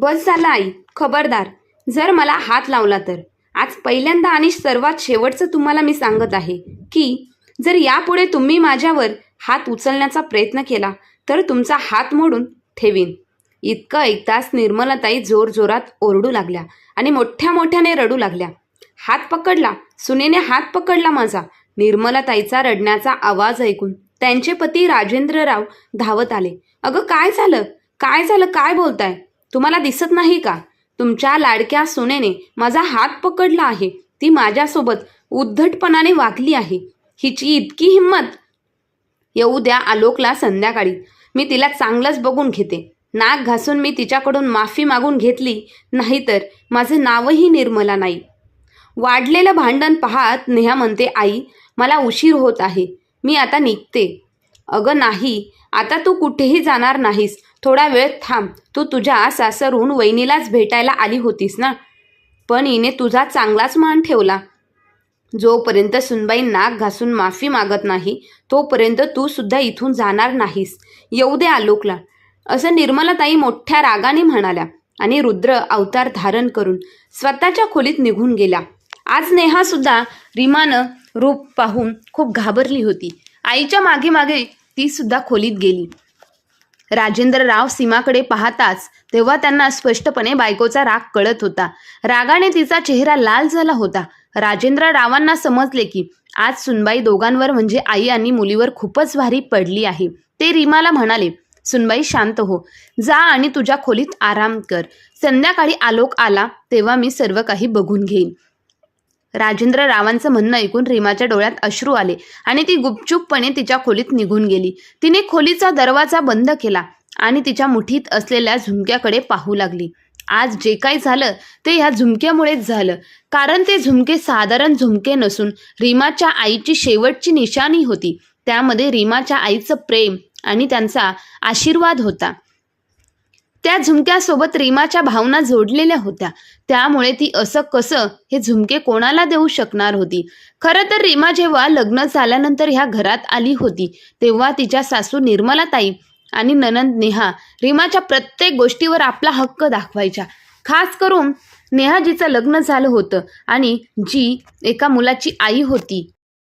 बस झालं आई खबरदार. जर मला हात लावला तर. आज पहिल्यांदा आणि सर्वात शेवटचं तुम्हाला मी सांगत आहे की जर यापुढे तुम्ही माझ्यावर हात उचलण्याचा प्रयत्न केला तर तुमचा हात मोडून ठेवीन. इतकं ऐकताच निर्मलाताई जोरजोरात ओरडू लागल्या आणि मोठ्या मोठ्याने रडू लागल्या. हात पकडला सुनेने हात पकडला माझा. निर्मलाताईचा रडण्याचा आवाज ऐकून त्यांचे पती राजेंद्रराव धावत आले. अगं काय झालं? काय झालं? काय बोलताय? तुम्हाला दिसत नाही का? तुमच्या लाडक्या सुनेने माझा हात पकडला आहे. ती माझ्यासोबत उद्धटपणाने वागली आहे. हिची इतकी हिंमत! येऊ द्या आलोकला संध्याकाळी. मी तिला चांगलंच बघून घेते. नाक घासून मी तिच्याकडून माफी मागून घेतली नाहीतर माझं नावही निर्मला नाही. वाढलेलं भांडण पाहत नेहा म्हणते आई मला उशीर होत आहे. मी आता निघते. अगं नाही. आता तू कुठेही जाणार नाहीस. थोडा वेळ थांब. तू तुझ्या सासरहून वहिनीलाच भेटायला आली होतीस ना? पण हिने तुझा चांगलाच मान ठेवला. जोपर्यंत सुनबाई नाक घासून माफी मागत नाही तोपर्यंत तू सुद्धा इथून जाणार नाहीस. येऊ दे आलोकला. असं निर्मलाताई मोठ्या रागाने म्हणाल्या आणि रुद्र अवतार धारण करून स्वतःच्या खोलीत निघून गेल्या आज नेहा सुद्धा रूप पाहून खूप घाबरली होती. आईच्या मागे मागे ती सुद्धा खोलीत गेली. राजेंद्रराव सीमाकडे पाहताच तेव्हा त्यांना स्पष्टपणे बायकोचा राग कळत होता. रागाने तिचा चेहरा लाल झाला होता. राजेंद्र रावांना समजले की आज सुनबाई दोघांवर म्हणजे आई आणि मुलीवर खूपच भारी पडली आहे. ते रीमाला म्हणाले सुनबाई शांत हो. जा आणि तुझ्या खोलीत आराम कर. संध्याकाळी आलोक आला तेव्हा मी सर्व काही बघून घेईन. राजेंद्र रावांचं म्हणणं ऐकून रीमाच्या डोळ्यात अश्रू आले आणि ती गुपचूपपणे तिच्या खोलीत निघून गेली. तिने खोलीचा दरवाजा बंद केला आणि तिच्या मुठीत असलेल्या झुमक्याकडे पाहू लागली. आज जे काही झालं ते ह्या झुमक्यामुळेच झालं. कारण ते झुमके साधारण झुमके नसून रीमाच्या आईची शेवटची निशाणी होती. त्यामध्ये रीमाच्या आईचं प्रेम आणि त्यांचा आशीर्वाद होता. त्या झुमक्यासोबत रीमाच्या भावना जोडलेल्या होत्या. त्यामुळे ती असं कसं हे झुमके कोणाला देऊ शकणार होती? खरं तर रीमा जेव्हा लग्न झाल्यानंतर ह्या घरात आली होती तेव्हा तिच्या सासू निर्मलाताई आणि ननंद नेहा रीमाच्या प्रत्येक गोष्टीवर आपला हक्क दाखवायच्या. खास करून नेहाजीचं लग्न झालं होतं आणि जी एका मुलाची आई होती.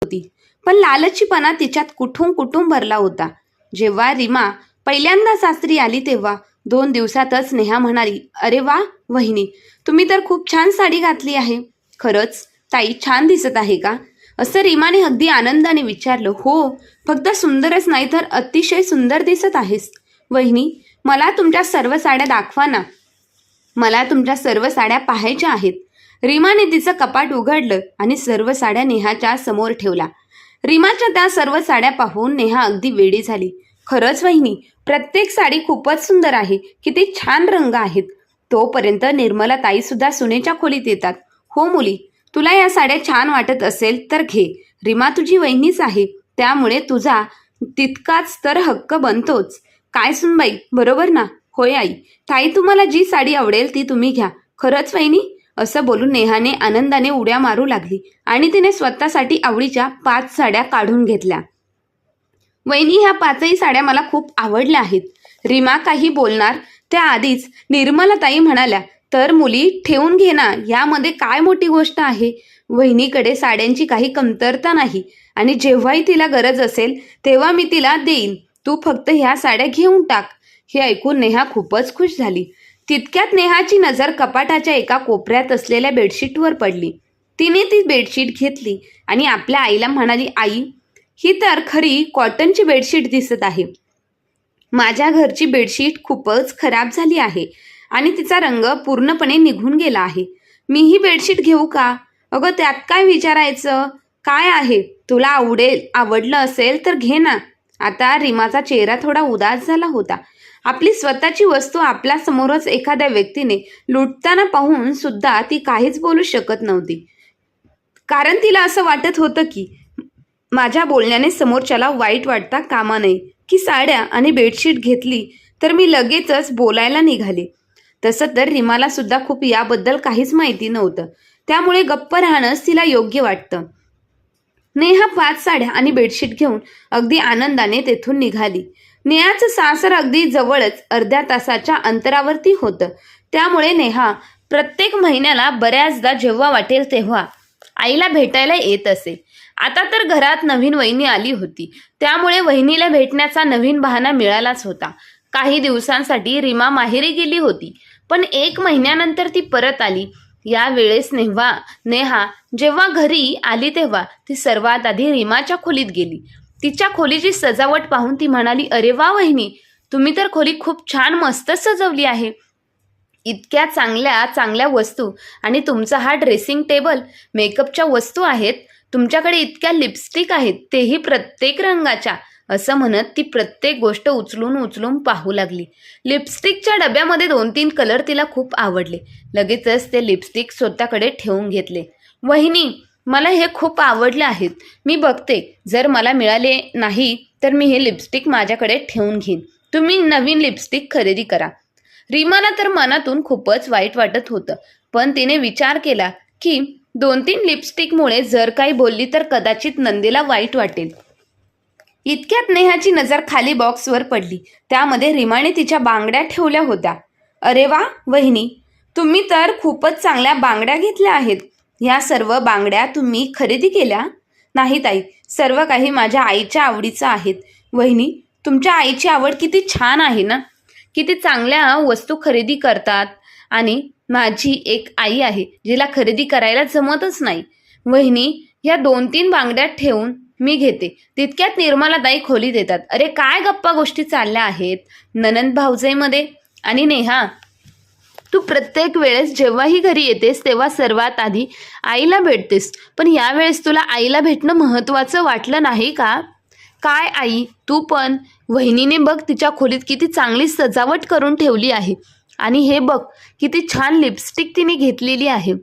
होती पण लालचीपणा तिच्यात कुठून कुठून भरला होता? जेव्हा रीमा पहिल्यांदा सासरी आली तेव्हा दोन दिवसातच नेहा म्हणाली अरे वा वहिनी तुम्ही तर खूप छान साडी घातली आहे. खरंच? ताई छान दिसत आहे का? असं रीमाने अगदी आनंदाने विचारलं. हो फक्त सुंदरच नाही तर अतिशय सुंदर दिसत आहेस. वहिनी मला तुमच्या सर्व साड्या दाखवा ना. मला तुमच्या सर्व साड्या पाहायच्या आहेत. रीमाने तिचं कपाट उघडलं आणि सर्व साड्या नेहाच्या समोर ठेवल्या. रीमाच्या त्या सर्व साड्या पाहून नेहा अगदी वेडी झाली. खरंच वहिनी प्रत्येक साडी खूपच सुंदर आहे. किती छान रंग आहेत. तोपर्यंत निर्मला ताई सुद्धा सुनेच्या खोलीत येतात. हो मुली तुला या साड्या छान वाटत असेल तर घे. रीमा तुझी वहिनीच आहे. त्यामुळे तुझा तितकाच तर हक्क बनतोच. काय सुनबाई बरोबर ना? होय आई. ताई तुम्हाला जी साडी आवडेल ती तुम्ही घ्या. खरंच वहिनी? असं बोलून नेहाने आनंदाने उड्या मारू लागली आणि तिने स्वतःसाठी आवडीच्या पाच साड्या काढून घेतल्या. वहिनी ह्या पाचही साड्या मला खूप आवडल्या आहेत. रीमा काही बोलणार त्याआधीच निर्मलाताई म्हणाल्या तर मुली ठेवून घे ना यामध्ये काय मोठी गोष्ट आहे? वहिनीकडे साड्यांची काही कमतरता नाही आणि जेव्हाही तिला गरज असेल तेव्हा मी तिला देईन. तू फक्त ह्या साड्या घेऊन टाक. हे ऐकून नेहा खूपच खुश झाली. तितक्यात नेहाची नजर कपाटाच्या एका कोपऱ्यात असलेल्या बेडशीटवर पडली. तिने ती बेडशीट घेतली आणि आपल्या आईला म्हणाली आई ही तर खरी कॉटनची बेडशीट दिसत आहे. माझ्या घरची बेडशीट खूपच खराब झाली आहे आणि तिचा रंग पूर्णपणे निघून गेला आहे. मी ही बेडशीट घेऊ का? अगं त्यात काय विचारायचं? काय आहे? तुला आवडेल आवडलं असेल तर घे ना. आता रिमाचा चेहरा थोडा उदास झाला होता. आपली स्वतःची वस्तू आपल्यासमोरच एखाद्या व्यक्तीने लुटताना पाहून सुद्धा ती काहीच बोलू शकत नव्हती. कारण तिला असं वाटत होतं की माझ्या बोलण्याने समोरच्याला वाईट वाटता कामा नये. की साड्या आणि बेडशीट घेतली तर मी लगेचच बोलायला निघाले. तसं तर रिमाला सुद्धा खूप याबद्दल काहीच माहिती नव्हतं. त्यामुळे गप्प राहणंच तिला योग्य वाटतं. नेहा पाच साड्या आणि बेडशीट घेऊन अगदी आनंदाने तेथून निघाली. नेहाचं सासर अगदी जवळच अर्ध्या तासाच्या अंतरावरती होतं. त्यामुळे नेहा प्रत्येक महिन्याला बऱ्याचदा जेव्हा वाटेल तेव्हा आईला भेटायला येत असे. आता तर घरात नवीन वहिनी आली होती. त्यामुळे वहिनीला भेटण्याचा नवीन बहाणा मिळालाच होता. काही दिवसांसाठी रीमा माहेरी गेली होती. पण एक महिन्यानंतर ती परत आली. या वेळेस नेहा नेहा जेव्हा घरी आली तेव्हा ती सर्वात आधी रीमाच्या खोलीत गेली. तिच्या खोलीची सजावट पाहून ती म्हणाली अरे वा वहिनी तुम्ही तर खोली खूप छान मस्त सजवली आहे. इतक्या चांगल्या चांगल्या वस्तू आणि तुमचा हा ड्रेसिंग टेबल मेकअपच्या वस्तू आहेत तुमच्याकडे इतक्या लिपस्टिक आहेत तेही प्रत्येक रंगाच्या. असं म्हणत ती प्रत्येक गोष्ट उचलून उचलून पाहू लागली. लिपस्टिकच्या डब्यामध्ये दोन तीन कलर तिला खूप आवडले. लगेचच ते लिपस्टिक स्वतःकडे ठेवून घेतले. वहिनी मला हे खूप आवडले आहेत. मी बघते. जर मला मिळाले नाही तर मी हे लिपस्टिक माझ्याकडे ठेवून घेईन. तुम्ही नवीन लिपस्टिक खरेदी करा. रीमाला तर मनातून खूपच वाईट वाटत होतं. पण तिने विचार केला की दोन तीन लिपस्टिकमुळे जर काही बोलली तर कदाचित नंदीला वाईट वाटेल. इतक्यात नेहाची नजर खाली बॉक्सवर पडली. त्यामध्ये रिमाने तिच्या बांगड्या ठेवल्या होत्या. अरे वा वहिनी तुम्ही तर खूपच चांगल्या बांगड्या घेतल्या आहेत. ह्या सर्व बांगड्या तुम्ही खरेदी केल्या? नाही ताई सर्व काही माझ्या आईच्या आवडीचं आहेत. वहिनी तुमच्या आईची आवड किती छान आहे ना. किती चांगल्या वस्तू खरेदी करतात. आणि माझी एक आई आहे जिला खरेदी करायला जमतच नाही. वहिनी ह्या दोन तीन बांगड्यात ठेवून मी घेते. तितक्यात निर्मलाताई खोली देतात. अरे काय गप्पा गोष्टी चालल्या आहेत? ननंद भाऊजाईमध्ये. आणि नेहा तू प्रत्येक वेळेस जेव्हाही घरी येतेस तेव्हा सर्वात आधी आईला भेटतेस. पण यावेळेस तुला आईला भेटणं महत्त्वाचं वाटलं नाही का? काय आई? तू पण. वहिनीने बघ तिच्या खोलीत किती चांगली सजावट करून ठेवली आहे. आणि हे बघ किती छान लिपस्टिक तिने घेतलेली आहे.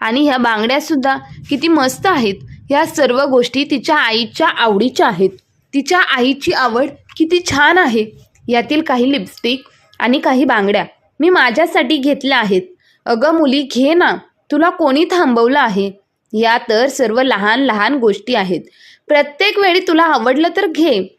आणि ह्या बांगड्यासुद्धा किती मस्त आहेत. ह्या सर्व गोष्टी तिच्या आईच्या आवडीच्या आहेत. तिच्या आईची आवड किती छान आहे. यातील काही लिपस्टिक आणि काही बांगड्या मी माझ्यासाठी घेतल्या आहेत. अगं मुली घे ना. तुला कोणी थांबवलं आहे? या तर सर्व लहान लहान गोष्टी आहेत. प्रत्येक वेळी तुला आवडलं तर घे.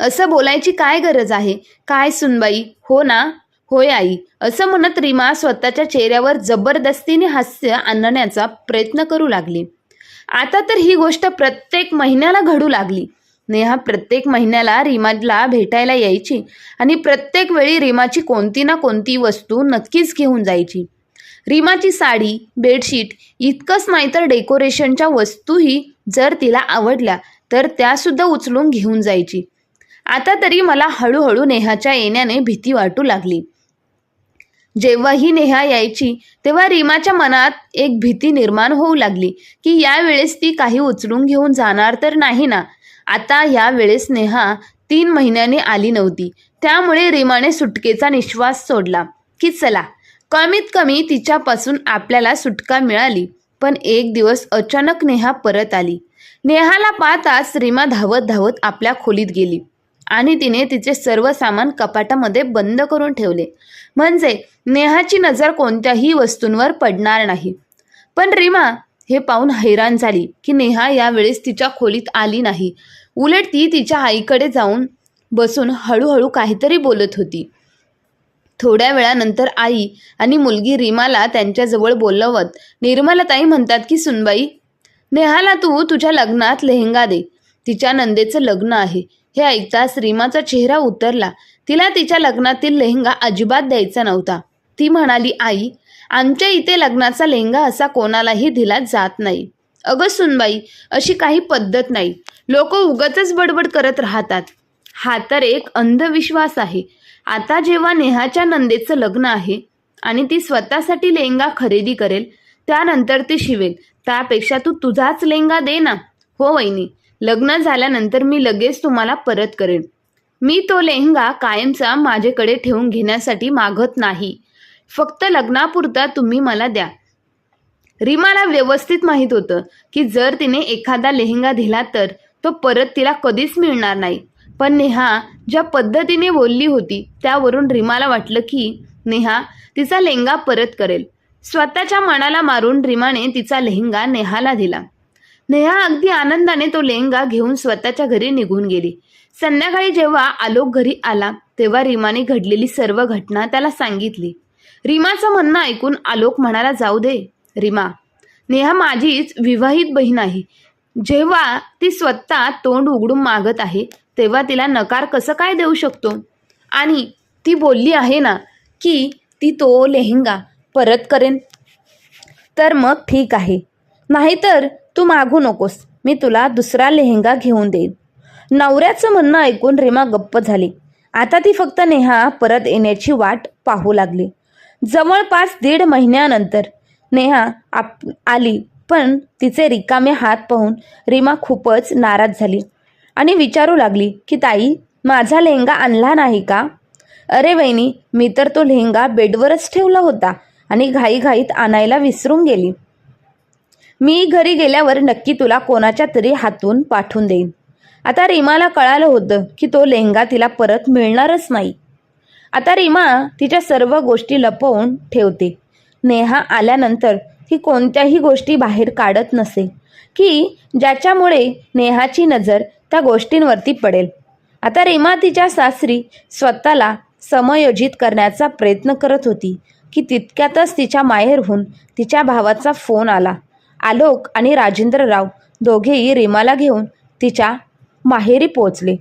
असं बोलायची काय गरज आहे? काय सुनबाई? हो ना? होय आई असं म्हणत रीमा स्वतःच्या चेहऱ्यावर जबरदस्तीने हास्य आणण्याचा प्रयत्न करू लागली. आता तर ही गोष्ट प्रत्येक महिन्याला घडू लागली. नेहा प्रत्येक महिन्याला रीमाला भेटायला यायची आणि प्रत्येक वेळी रीमाची कोणती ना कोणती वस्तू नक्कीच घेऊन जायची. रीमाची साडी बेडशीट इतकंच नाही तर डेकोरेशनच्या वस्तूही जर तिला आवडल्या तर त्यासुद्धा उचलून घेऊन जायची. आता तरी मला हळूहळू नेहाच्या येण्याने भीती वाटू लागली. जेव्हाही नेहा यायची तेव्हा रीमाच्या मनात एक भीती निर्माण होऊ लागली की यावेळेस ती काही उचलून घेऊन जाणार तर नाही ना? आता या वेळेस नेहा तीन महिन्याने आली नव्हती. त्यामुळे रीमाने सुटकेचा निश्वास सोडला की चला कमीत कमी तिच्यापासून आपल्याला सुटका मिळाली. पण एक दिवस अचानक नेहा परत आली. नेहाला पाहताच रीमा धावत धावत आपल्या खोलीत गेली. आणि तिने तिचे सर्व सामान कपाटामध्ये बंद करून ठेवले. म्हणजे नेहाची नजर कोणत्याही वस्तूंवर पडणार नाही. पण रीमा हे पाहून हैराण झाली की नेहा यावेळेस तिच्या खोलीत आली नाही. उलट ती तिच्या आईकडे जाऊन बसून हळूहळू काहीतरी बोलत होती. थोड्या वेळानंतर आई आणि मुलगी रीमाला त्यांच्याजवळ बोलवत निर्मलाताई म्हणतात की सुनबाई नेहाला तू तुझ्या लग्नात लेहंगा दे. तिच्या नंदेचं लग्न आहे. हे ऐकताच रीमाचा चेहरा उतरला. तिला तिच्या लग्नातील लेहंगा अजिबात द्यायचा नव्हता. ती म्हणाली आई आमच्या इथे लग्नाचा लेहंगा असा कोणालाही दिला जात नाही. अगं सुनबाई अशी काही पद्धत नाही. लोक उगतच बडबड करत राहतात. हा तर एक अंधविश्वास आहे. आता जेव्हा नेहाच्या नंदेचं लग्न आहे आणि ती स्वतःसाठी लेहंगा खरेदी करेल त्यानंतर ती शिवेल. त्यापेक्षा तू तुझाच लेहंगा दे ना. हो वहिनी. लग्न झाल्यानंतर मी लगेच तुम्हाला परत करेन. मी तो लेहंगा कायमचा माझ्याकडे ठेवून घेण्यासाठी मागत नाही. फक्त लग्नापुरता तुम्ही मला द्या. रीमाला व्यवस्थित माहीत होतं की जर तिने एखादा लेहंगा दिला तर तो परत तिला कधीच मिळणार नाही. पण नेहा ज्या पद्धतीने बोलली होती त्यावरून रीमाला वाटलं की नेहा तिचा लेहंगा परत करेल. स्वतःच्या मनाला मारून रीमाने तिचा लेहंगा नेहाला दिला. नेहा अगदी आनंदाने तो लेंगा घेऊन स्वतःच्या घरी निघून गेली. संध्याकाळी जेव्हा आलोक घरी आला तेव्हा रीमाने घडलेली सर्व घटना त्याला सांगितली. रीमाचं म्हणणं ऐकून आलोक म्हणाला जाऊ दे रीमा. नेहा माझीच विवाहित बहीण आहे. जेव्हा ती स्वतः तोंड उघडून मागत आहे तेव्हा तिला नकार कसं काय देऊ शकतो? आणि ती बोलली आहे ना की ती तो लेहंगा परत करेन. तर मग ठीक आहे. नाहीतर तू मागू नकोस. मी तुला दुसरा लेहंगा घेऊन देईन. नवऱ्याचं म्हणणं ऐकून रीमा गप्प झाली. आता ती फक्त नेहा परत येण्याची वाट पाहू लागली. जवळपास दीड महिन्यानंतर नेहा आप आली पण तिचे रिकामे हात पाहून रीमा खूपच नाराज झाली आणि विचारू लागली की ताई माझा लेहंगा आणला नाही का? अरे वहिनी मी तर तो लेहंगा बेडवरच ठेवला होता आणि घाईघाईत आणायला विसरून गेली. मी घरी गेल्यावर नक्की तुला कोणाच्या तरी हातून पाठवून देईन. आता रीमाला कळालं होतं की तो लेहंगा तिला परत मिळणारच नाही. आता रीमा तिच्या सर्व गोष्टी लपवून ठेवते. नेहा आल्यानंतर ती कोणत्याही गोष्टी बाहेर काढत नसे की ज्याच्यामुळे नेहाची नजर त्या गोष्टींवरती पडेल. आता रीमा तिच्या सासरी स्वतःला समयोजित करण्याचा प्रयत्न करत होती की तितक्यातच तिच्या माहेरहून तिच्या भावाचा फोन आला. आलोक आणि राजेंद्रराव दोघेही रीमाला घेऊन तिच्या माहेरी पोचले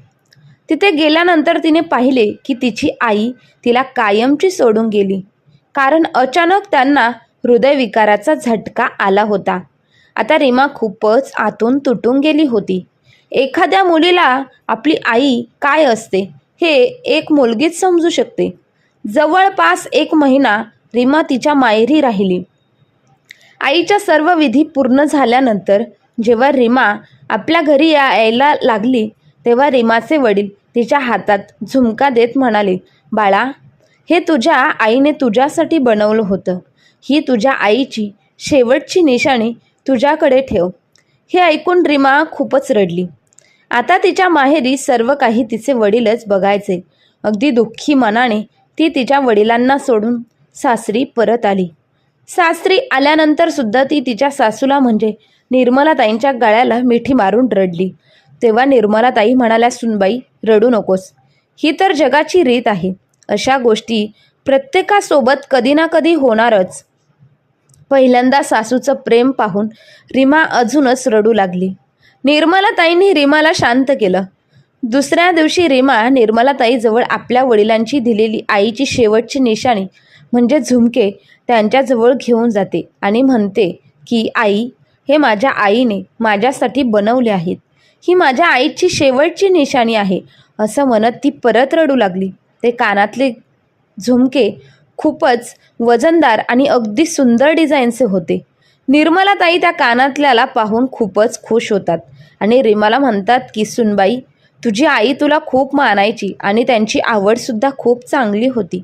तिथे गेल्यानंतर तिने पाहिले की तिची आई तिला कायमची सोडून गेली. कारण अचानक त्यांना हृदयविकाराचा झटका आला होता. आता रीमा खूपच आतून तुटून गेली होती. एखाद्या मुलीला आपली आई काय असते हे एक मुलगीच समजू शकते. जवळपास एक महिना रीमा तिच्या माहेरी राहिली. आईच्या सर्व विधी पूर्ण झाल्यानंतर जेव्हा रीमा आपल्या घरी या- यायला लागली तेव्हा रीमाचे वडील तिच्या हातात झुमका देत म्हणाले बाळा हे तुझ्या आईने तुझ्यासाठी बनवलं होतं. ही तुझ्या आईची शेवटची निशाणी तुझ्याकडे ठेव. हे ऐकून रीमा खूपच रडली. आता तिच्या माहेरी सर्व काही तिचे वडीलच बघायचे. अगदी दुःखी मनाने ती तिच्या वडिलांना सोडून सासरी परत आली. सासरी आल्यानंतर सुद्धा ती तिच्या सासूला म्हणजे निर्मलाताईंच्या गळ्याला मिठी मारून रडली. तेव्हा निर्मलाताई म्हणाल्या सुनबाई रडू नकोस. ही तर जगाची रीत आहे. अशा गोष्टी प्रत्येकासोबत कधी ना कधी होणारच. पहिल्यांदा सासूचं प्रेम पाहून रीमा अजूनच रडू लागली. निर्मलाताईंनी रीमाला शांत केलं. दुसऱ्या दिवशी रीमा निर्मलाताईजवळ आपल्या वडिलांची दिलेली आईची शेवटची निशाणी म्हणजे झुमके त्यांच्याजवळ घेऊन जाते आणि म्हणते की आई हे माझ्या आईने माझ्यासाठी बनवले आहेत. ही माझ्या आईची शेवटची निशाणी आहे. असं म्हणत ती परत रडू लागली. ते कानातले झुमके खूपच वजनदार आणि अगदी सुंदर डिझाईनचे होते. निर्मलाताई त्या कानातल्याला पाहून खूपच खुश होतात आणि रिमाला म्हणतात की सुनबाई तुझी आई तुला खूप मानायची आणि त्यांची आवडसुद्धा खूप चांगली होती.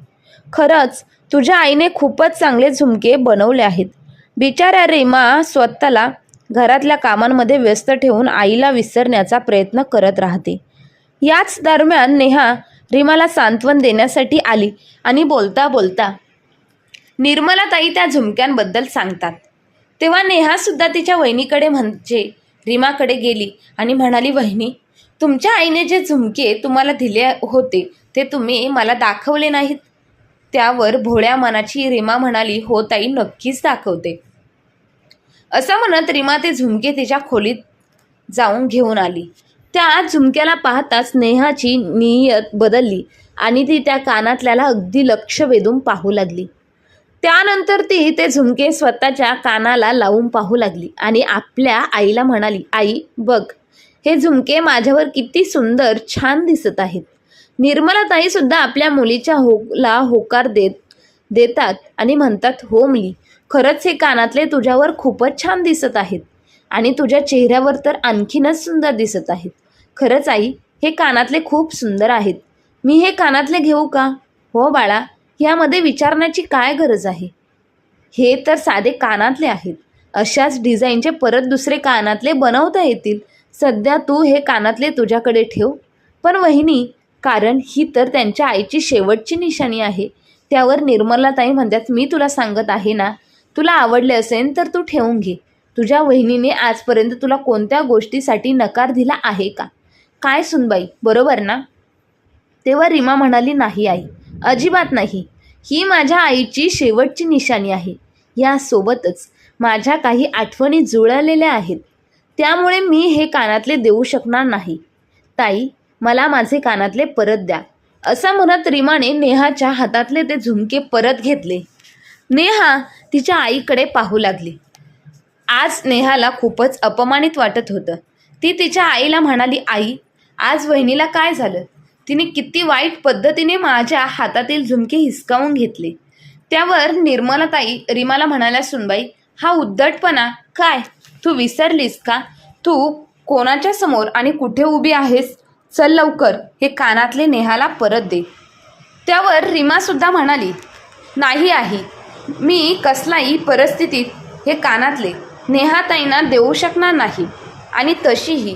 खरंच तुझ्या आईने खूपच चांगले झुमके बनवले आहेत. बिचाऱ्या रीमा स्वतःला घरातल्या कामांमध्ये व्यस्त ठेवून आईला विसरण्याचा प्रयत्न करत राहते. याच दरम्यान नेहा रीमाला सांत्वन देण्यासाठी आली आणि बोलता बोलता निर्मला ताई त्या झुमक्यांबद्दल सांगतात. तेव्हा नेहासुद्धा तिच्या वहिनीकडे म्हणजे रीमाकडे गेली आणि म्हणाली वहिनी तुमच्या आईने जे झुमके तुम्हाला दिले होते ते तुम्ही मला दाखवले नाहीत. त्यावर भोळ्या मनाची रीमा म्हणाली हो ताई नक्कीच दाखवते. असं म्हणत रीमा ते झुमके तिच्या खोलीत जाऊन घेऊन आली. त्या झुमक्याला पाहताच नेहाची नियत बदलली आणि ती त्या कानातल्याला अगदी लक्ष वेधून पाहू लागली. त्यानंतर ती ते झुमके स्वतःच्या कानाला लावून पाहू लागली आणि आपल्या आईला म्हणाली आई बघ हे झुमके माझ्यावर किती सुंदर छान दिसत आहेत. निर्मलाताई सुद्धा आपल्या मुलीच्या होला होकार देत देतात आणि म्हणतात हो मुली खरंच हे कानातले तुझ्यावर खूपच छान दिसत आहेत आणि तुझ्या चेहऱ्यावर तर आणखीनच सुंदर दिसत आहेत. खरंच आई हे कानातले खूप सुंदर आहेत. मी हे कानातले घेऊ का? हो बाळा यामध्ये विचारण्याची काय गरज आहे? हे तर साधे कानातले आहेत. अशाच डिझाईनचे परत दुसरे कानातले बनवता येतील. सध्या तू हे कानातले तुझ्याकडे ठेव. पण वहिनी कारण ही तर त्यांच्या आईची शेवटची निशाणी आहे. त्यावर निर्मलाताई म्हणतात मी तुला सांगत आहे ना तुला आवडले असेल तर तू ठेवून घे. तुझ्या वहिनीने आजपर्यंत तुला कोणत्या गोष्टीसाठी नकार दिला आहे का? काय सुनबाई बरोबर ना? तेव्हा रीमा म्हणाली नाही आई अजिबात नाही. ही माझ्या आईची शेवटची निशाणी आहे. यासोबतच माझ्या काही आठवणी जुळलेल्या आहेत. त्यामुळे मी हे कानातले देऊ शकणार नाही. ताई मला माझे कानातले परत द्या. असं म्हणत रीमाने नेहाच्या हातातले ते झुमके परत घेतले. नेहा तिच्या आईकडे पाहू लागली. आज नेहाला खूपच अपमानित वाटत होतं. ती तिच्या आईला म्हणाली आई आज वहिनीला काय झालं? तिने किती वाईट पद्धतीने माझ्या हातातील झुमके हिसकावून घेतले. त्यावर निर्मलाताई रीमाला म्हणाल्या सुनबाई हा उद्धटपणा काय? तू विसरलीस का? तू कोणाच्या समोर आणि कुठे उभी आहेस? चल लवकर हे कानातले नेहाला परत दे. त्यावर रीमासुद्धा म्हणाली नाही आहे मी कसलाही परिस्थितीत हे कानातले नेहाताईंना देऊ शकणार नाही. आणि तशीही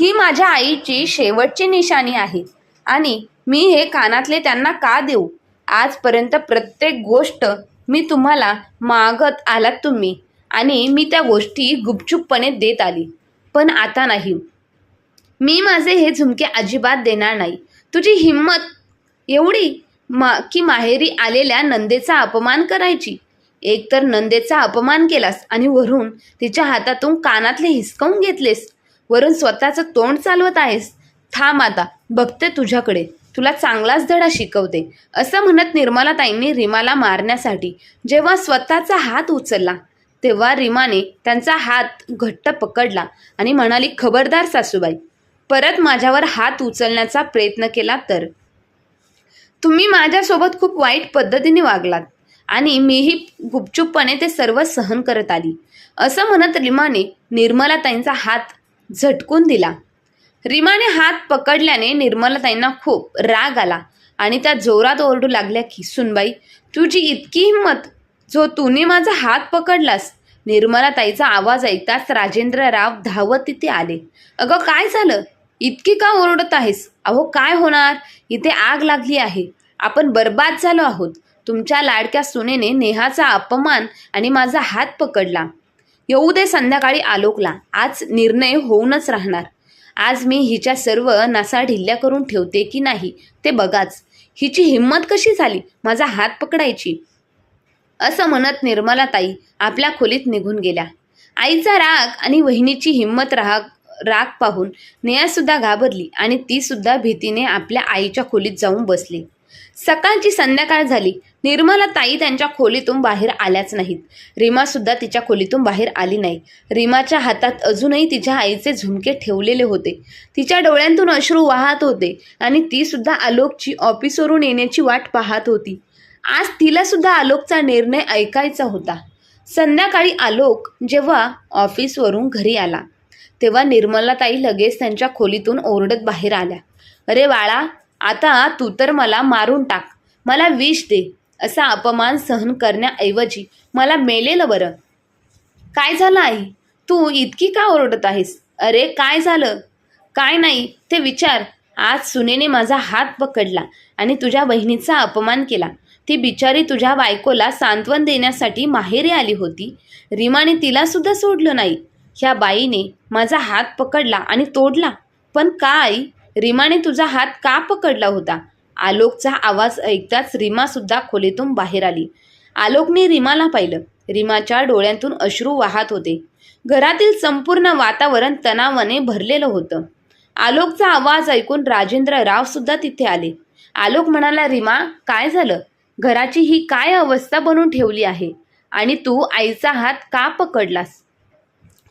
ही माझ्या आईची शेवटची निशाणी आहे. आणि मी हे कानातले त्यांना का देऊ? आजपर्यंत प्रत्येक गोष्ट मी तुम्हाला मागत आलात तुम्ही. आणि मी त्या गोष्टी गुपचूपपणे देत आली. पण आता नाही. मी माझे हे झुमके अजिबात देणार नाही. तुझी हिंमत एवढी मा की माहेरी आलेल्या नंदेचा अपमान करायची. एकतर नंदेचा अपमान केलास आणि वरून तिच्या हातातून कानातले हिसकावून घेतलेस. वरून स्वतःचं तोंड चालवत आहेस. थांब आता बघते तुझ्याकडे. तुला चांगलाच धडा शिकवते. असं म्हणत निर्मलाताईंनी रीमाला मारण्यासाठी जेव्हा स्वतःचा हात उचलला तेव्हा रीमाने त्यांचा हात घट्ट पकडला आणि म्हणाली खबरदार सासूबाई परत माझ्यावर हात उचलण्याचा प्रयत्न केला तर. तुम्ही माझ्यासोबत खूप वाईट पद्धतीने वागलात आणि मीही गुपचूपपणे ते सर्व सहन करत आली. असं म्हणत रिमाने निर्मलाताईंचा हात झटकून दिला. रिमाने हात पकडल्याने निर्मलाताईंना खूप राग आला आणि त्या जोरात ओरडू लागल्या की सुनबाई तुझी इतकी हिंमत जो तूने माझा हात पकडलास. निर्मलाताईचा आवाज ऐकताच राजेंद्रराव धावत तिथे आले. अगं काय झालं? इतकी का ओरडत आहेस? अहो काय होणार? इथे आग लागली आहे. आपण बर्बाद झालो आहोत. तुमच्या लाडक्या सुनेने नेहाचा अपमान आणि माझा हात पकडला. येऊ दे संध्याकाळी आलोकला. आज निर्णय होऊनच राहणार. आज मी हिच्या सर्व नासा ढिल्ल्या करून ठेवते की नाही ते बघाच. हिची हिंमत कशी झाली? माझा हात पकडायची. असं म्हणत निर्मलाताई आपल्या खोलीत निघून गेल्या. आईचा राग आणि वहिनीची हिंमत राग राग पाहून नेहासुद्धा घाबरली आणि तीसुद्धा भीतीने आपल्या आईच्या खोलीत जाऊन बसली. सकाळची संध्याकाळ झाली. निर्मला ताई त्यांच्या खोलीतून बाहेर आल्याच नाहीत. रीमासुद्धा तिच्या खोलीतून बाहेर आली नाही. रीमाच्या हातात अजूनही तिच्या आईचे झुमके ठेवलेले होते. तिच्या डोळ्यांतून अश्रू वाहत होते आणि तीसुद्धा आलोकची ऑफिसवरून येण्याची वाट पाहत होती. आज तिलासुद्धा आलोकचा निर्णय ऐकायचा होता. संध्याकाळी आलोक जेव्हा ऑफिसवरून घरी आला. तेव्हा निर्मलाताई लगेच त्यांच्या खोलीतून ओरडत बाहेर आल्या. अरे बाळा आता तू तर मला मारून टाक. मला विष दे असा अपमान सहन करण्याऐवजी मला मेलेलं बरं. काय झालं आई? तू इतकी का ओरडत आहेस? अरे काय झालं? काय नाही ते विचार. आज सुनेने माझा हात पकडला आणि तुझ्या बहिणीचा अपमान केला. ती बिचारी तुझ्या बायकोला सांत्वन देण्यासाठी माहेरी आली होती. रिमाने तिलासुद्धा सोडलं नाही. ह्या बाईने माझा हात पकडला आणि तोडला. पण का आई? रीमाने तुझा हात का पकडला होता? आलोकचा आवाज ऐकताच रीमासुद्धा खोलीतून बाहेर आली. आलोकने रीमाला पाहिलं. रीमाच्या डोळ्यांतून अश्रू वाहत होते. घरातील संपूर्ण वातावरण तणावाने भरलेलं होतं. आलोकचा आवाज ऐकून राजेंद्र राव सुद्धा तिथे आले. आलोक म्हणाला रीमा काय झालं? घराची ही काय अवस्था बनून ठेवली आहे? आणि तू आईचा हात का पकडलास?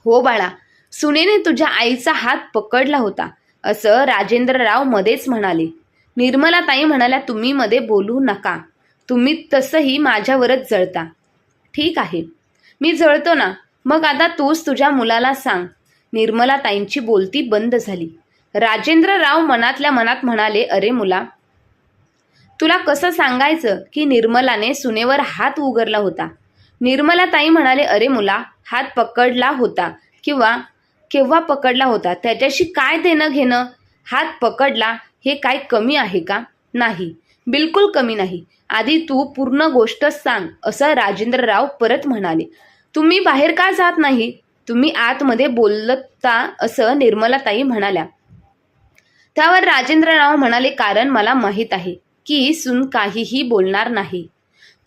हो बाळा सुनेने तुझ्या आईचा हात पकडला होता असं राजेंद्रराव मध्येच म्हणाले. निर्मलाताई म्हणाल्या तुम्ही मध्ये बोलू नका. तुम्ही तसंही माझ्यावरच जळता. ठीक आहे. मी जळतो ना. मग आता तूच तुझ्या मुलाला सांग. निर्मलाताईंची बोलती बंद झाली. राजेंद्रराव मनातल्या मनात म्हणाले अरे मुला तुला कसं सांगायचं की निर्मलाने सुनेवर हात उगरला होता? निर्मलाताई म्हणाले अरे मुला हात पकडला होता किंवा केव्हा पकडला होता? त्याच्याशी काय देणं घेणं? हात पकडला हे काय कमी आहे का? नाही. बिलकुल कमी नाही. आधी तू पूर्ण गोष्ट सांग असं राजेंद्रराव परत म्हणाले. तुम्ही बाहेर का जात नाही? तुम्ही आतमध्ये बोलता असं निर्मलाताई म्हणाल्या. त्यावर राजेंद्रराव म्हणाले कारण मला माहीत आहे की सून काहीही बोलणार नाही.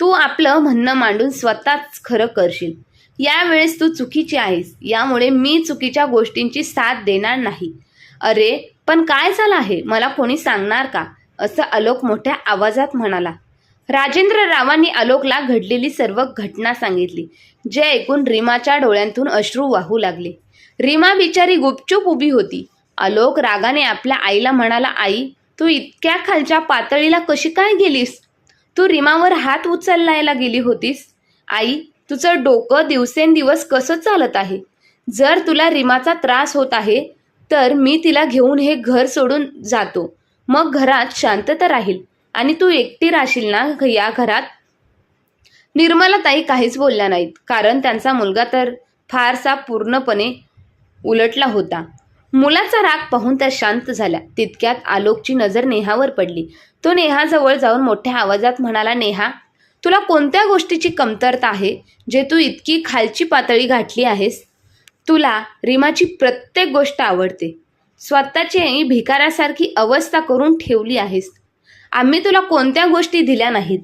तू आपलं म्हणणं मांडून स्वतःच खरं करशील. यावेळेस तू चुकीची आहेस. यामुळे मी चुकीच्या गोष्टींची साथ देणार नाही. अरे पण काय झालं आहे? मला कोणी सांगणार का? असं आलोक मोठ्या आवाजात म्हणाला. राजेंद्र रावांनी आलोकला घडलेली सर्व घटना सांगितली जे ऐकून रीमाच्या डोळ्यांतून अश्रू वाहू लागले. रीमा बिचारी गुपचूप उभी होती. आलोक रागाने आपल्या आईला म्हणाला आई तू इतक्या खालच्या पातळीला कशी काय गेलीस? तू रीमावर हात उचलायला गेली होतीस. आई तुझं डोकं दिवसेंदिवस कसं चालत आहे? जर तुला रिमाचा त्रास होत आहे तर मी तिला घेऊन हे घर सोडून जातो. मग घरात शांतता राहील. आणि तू एकटी राहशील ना या घरात? निर्मलाताई काहीच बोलल्या नाहीत. कारण त्यांचा मुलगा तर फारसा पूर्णपणे उलटला होता. मुलाचा राग पाहून त्या शांत झाल्या. तितक्यात आलोकची नजर नेहावर पडली. तो नेहाजवळ जाऊन मोठ्या आवाजात म्हणाला नेहा तुला कोणत्या गोष्टीची कमतरता आहे जे तू इतकी खालची पातळी गाठली आहेस? तुला रिमाची प्रत्येक गोष्ट आवडते. स्वतःची भिकाऱ्यासारखी अवस्था करून ठेवली आहेस. आम्ही तुला कोणत्या गोष्टी दिल्या नाहीत?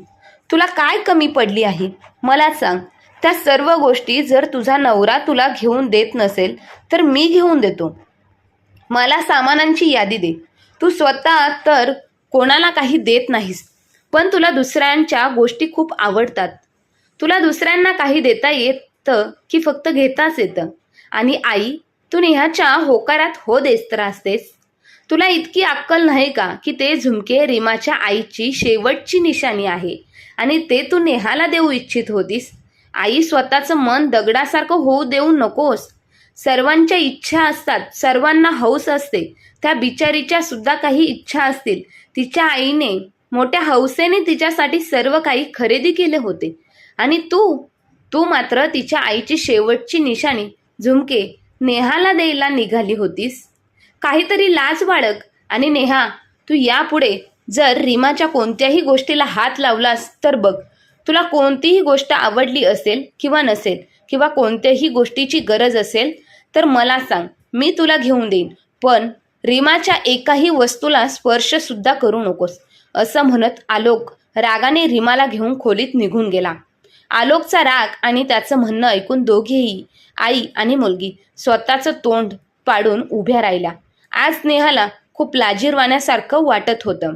तुला काय कमी पडली आहे? मला सांग. त्या सर्व गोष्टी जर तुझा नवरा तुला घेऊन देत नसेल तर मी घेऊन देतो. मला सामानांची यादी दे. तू स्वतः तर कोणाला काही देत नाहीस. पण तुला दुसऱ्यांच्या गोष्टी खूप आवडतात. तुला दुसऱ्यांना काही देता येतं की फक्त घेताच येतं. आणि आई तू नेहाच्या होकारात हो देस तर असतेस. तुला इतकी अक्कल नाही का की ते झुमके रीमाच्या आईची शेवटची निशाणी आहे आणि ते तू नेहाला देऊ इच्छित होतीस? आई स्वतःचं मन दगडासारखं होऊ देऊ नकोस. सर्वांच्या इच्छा असतात सर्वांना हौस असते. त्या बिचारीच्या सुद्धा काही इच्छा असतील. तिच्या आईने मोठ्या हौसेने तिच्यासाठी सर्व काही खरेदी केले होते. आणि तू तू मात्र तिच्या आईची शेवटची निशाणी झुमके नेहाला द्यायला निघाली होतीस. काहीतरी लाज बाळग. आणि नेहा तू यापुढे जर रीमाच्या कोणत्याही गोष्टीला हात लावलास तर बघ तुला कोणतीही गोष्ट आवडली असेल किंवा नसेल किंवा कोणत्याही गोष्टीची गरज असेल तर मला सांग मी तुला घेऊन देईन. पण रीमाच्या एकाही वस्तूला स्पर्शसुद्धा करू नकोस. असं म्हणत आलोक रागाने रीमाला घेऊन खोलीत निघून गेला. आलोकचा राग आणि त्याचं म्हणणं ऐकून दोघेही आई आणि मुलगी स्वतःचं तोंड पाडून उभ्या राहिल्या. आज स्नेहाला खूप लाजीरवाण्यासारखं वाटत होतं.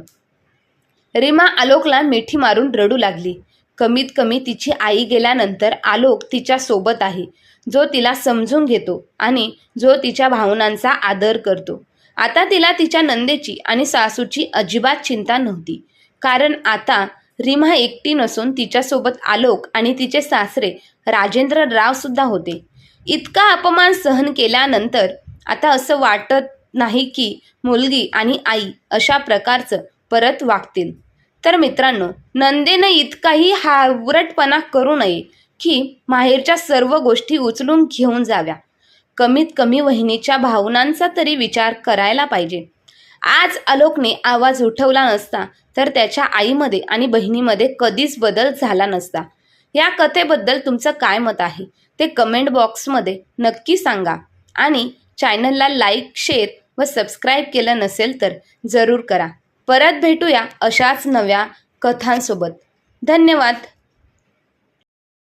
रीमा आलोकला मिठी मारून रडू लागली. कमीत कमी तिची आई गेल्यानंतर आलोक तिच्या सोबत आहे जो तिला समजून घेतो आणि जो तिच्या भावनांचा आदर करतो. आता तिला तिच्या नंदेची आणि सासूची अजिबात चिंता नव्हती. कारण आता रीमा एकटी नसून तिच्यासोबत आलोक आणि तिचे सासरे राजेंद्र राव सुद्धा होते. इतका अपमान सहन केल्यानंतर आता असं वाटत नाही की मुलगी आणि आई अशा प्रकारचं परत वागतील. तर मित्रांनो नंदेनं इतकाही हावरटपणा करू नये की माहेरच्या सर्व गोष्टी उचलून घेऊन जाव्या. कमीत कमी वहिनीच्या भावनांचा तरी विचार करायला पाहिजे. आज आलोकने आवाज उठवला नसता तर त्याच्या आईमध्ये आणि बहिणीमध्ये कधीच बदल झाला नसता. या कथेबद्दल तुमचं काय मत आहे? ते कमेंट बॉक्समध्ये नक्की सांगा. आणि चॅनलला लाईक शेअर व सबस्क्राईब केलं नसेल तर जरूर करा. परत भेटूया अशाच नव्या कथांसोबत. धन्यवाद.